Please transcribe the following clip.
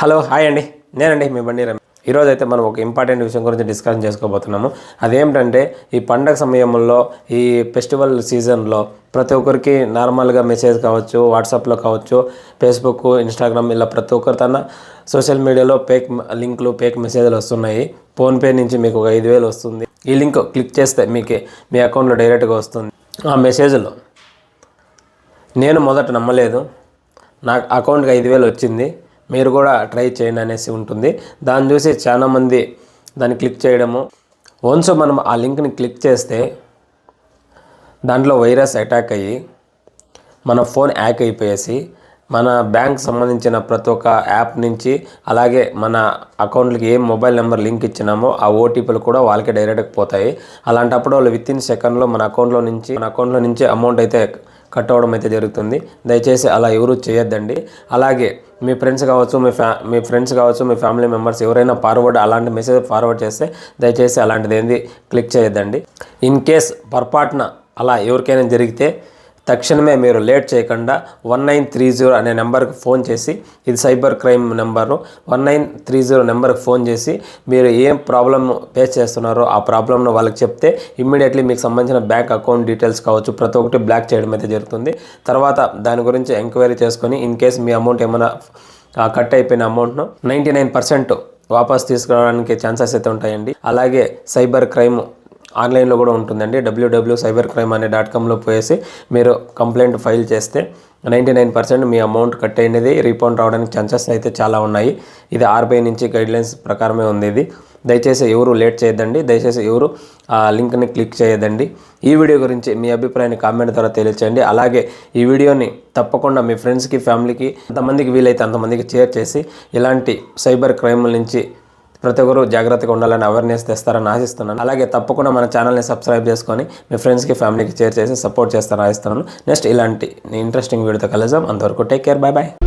Hello hi అండి. నేనండి మీ బండి రమేష్. ఈరోజు అయితే మనం ఒక ఇంపార్టెంట్ విషయం గురించి డిస్కషన్ చేసుకోబోతున్నాము. అదేమిటంటే ఈ పండగ సమయంలో ఈ ఫెస్టివల్ సీజన్లో ప్రతి ఒక్కరికి నార్మల్గా మెసేజ్ కావచ్చు వాట్సాప్లో కావచ్చు ఫేస్బుక్ ఇన్స్టాగ్రామ్ ఇలా ప్రతి ఒక్కరి తన సోషల్ మీడియాలో పేక్ లింకులు పేక్ మెసేజ్లు వస్తున్నాయి. ఫోన్పే నుంచి మీకు ఒక ఐదు వేలు వస్తుంది. ఈ లింక్ క్లిక్ చేస్తే మీకు మీ అకౌంట్లో డైరెక్ట్గా వస్తుంది. ఆ మెసేజ్లో. నేను మొదట నమ్మలేదు. నాకు అకౌంట్కి ఐదు వేలు వచ్చింది. మీరు కూడా ట్రై చేయండి అనేసి ఉంటుంది. దాన్ని చూసి చాలామంది దాన్ని క్లిక్ చేయడము. వన్స్ మనం ఆ లింక్ని క్లిక్ చేస్తే దాంట్లో వైరస్ అటాక్ అయ్యి మన ఫోన్ హ్యాక్ అయిపోయేసి మన బ్యాంక్ సంబంధించిన ప్రతి ఒక్క యాప్ నుంచి అలాగే మన అకౌంట్లకి ఏం మొబైల్ నెంబర్ లింక్ ఇచ్చినామో ఆ ఓటీపీలు కూడా వాళ్ళకి డైరెక్ట్గా పోతాయి. అలాంటప్పుడు వాళ్ళు విత్ ఇన్ సెకండ్లో మన అకౌంట్లో నుంచి మన అకౌంట్లో నుంచి అమౌంట్ అయితే కట్ అవడం అయితే జరుగుతుంది. దయచేసి అలా ఎవరు చేయొద్దండి. అలాగే మీ ఫ్రెండ్స్ కావచ్చు మీ ఫ్యా మీ ఫ్రెండ్స్ కావచ్చు మీ ఫ్యామిలీ మెంబర్స్ ఎవరైనా ఫార్వర్డ్ అలాంటి మెసేజ్ ఫార్వర్డ్ చేస్తే దయచేసి అలాంటిది ఏంది క్లిక్ చేయొద్దండి. ఇన్ కేస్ పొరపాటున అలా ఎవరికైనా జరిగితే తక్షణమే మీరు లేట్ చేయకుండా వన్ నైన్ త్రీ జీరో అనే నెంబర్కి ఫోన్ చేసి ఇది cyber crime number one nine three zero నెంబర్కి ఫోన్ చేసి మీరు ఏం ప్రాబ్లమ్ ఫేస్ చేస్తున్నారో ఆ ప్రాబ్లమ్ను వాళ్ళకి చెప్తే ఇమ్మీడియట్లీ మీకు సంబంధించిన బ్యాంక్ అకౌంట్ డీటెయిల్స్ కావచ్చు. ప్రతి ఒక్కటి బ్లాక్ చేయడం అయితే జరుగుతుంది. తర్వాత దాని గురించి ఎంక్వైరీ చేసుకొని ఇన్ కేస్ మీ అమౌంట్ ఏమైనా కట్ అయిపోయిన అమౌంట్ను నైంటీ నైన్ పర్సెంట్ వాపస్ తీసుకురావడానికి ఛాన్సెస్ అయితే ఉంటాయండి. అలాగే సైబర్ క్రైమ్ ఆన్లైన్లో కూడా ఉంటుందండి. డబ్ల్యూడబ్ల్యూ సైబర్ క్రైమ్ అనే డాట్ కామ్లో పోయేసి మీరు కంప్లైంట్ ఫైల్ చేస్తే నైంటీ నైన్ పర్సెంట్ మీ అమౌంట్ కట్ అయినది రీఫండ్ రావడానికి ఛాన్సెస్ అయితే చాలా ఉన్నాయి. ఇది ఆర్బీఐ నుంచి గైడ్లైన్స్ ప్రకారమే ఉంది ఇది. దయచేసి ఎవరు లేట్ చేయొద్దండి. దయచేసి ఎవరు ఆ లింక్ని క్లిక్ చేయొద్దండి. ఈ వీడియో గురించి మీ అభిప్రాయాన్ని కామెంట్ ద్వారా తెలియచేయండి. అలాగే ఈ వీడియోని తప్పకుండా మీ ఫ్రెండ్స్కి ఫ్యామిలీకి ఎంతమందికి వీలైతే అంతమందికి షేర్ చేసి ఇలాంటి సైబర్ క్రైమ్ల నుంచి ప్రతి ఒక్కరు జాగ్రత్తగా ఉండాలని అవేర్నెస్ తెస్తారని ఆశిస్తున్నాను. అలాగే తప్పకుండా మన ఛానల్ని సబ్స్క్రైబ్ చేసుకొని మీ ఫ్రెండ్స్కి ఫ్యామిలీకి షేర్ చేసి సపోర్ట్ చేస్తారని ఆశిస్తున్నాను. నెక్స్ట్ ఇలాంటి ఇంట్రెస్టింగ్ వీడియోతో కలిసాం అంతవరకు టేక్ కేర్ బాయ్ బాయ్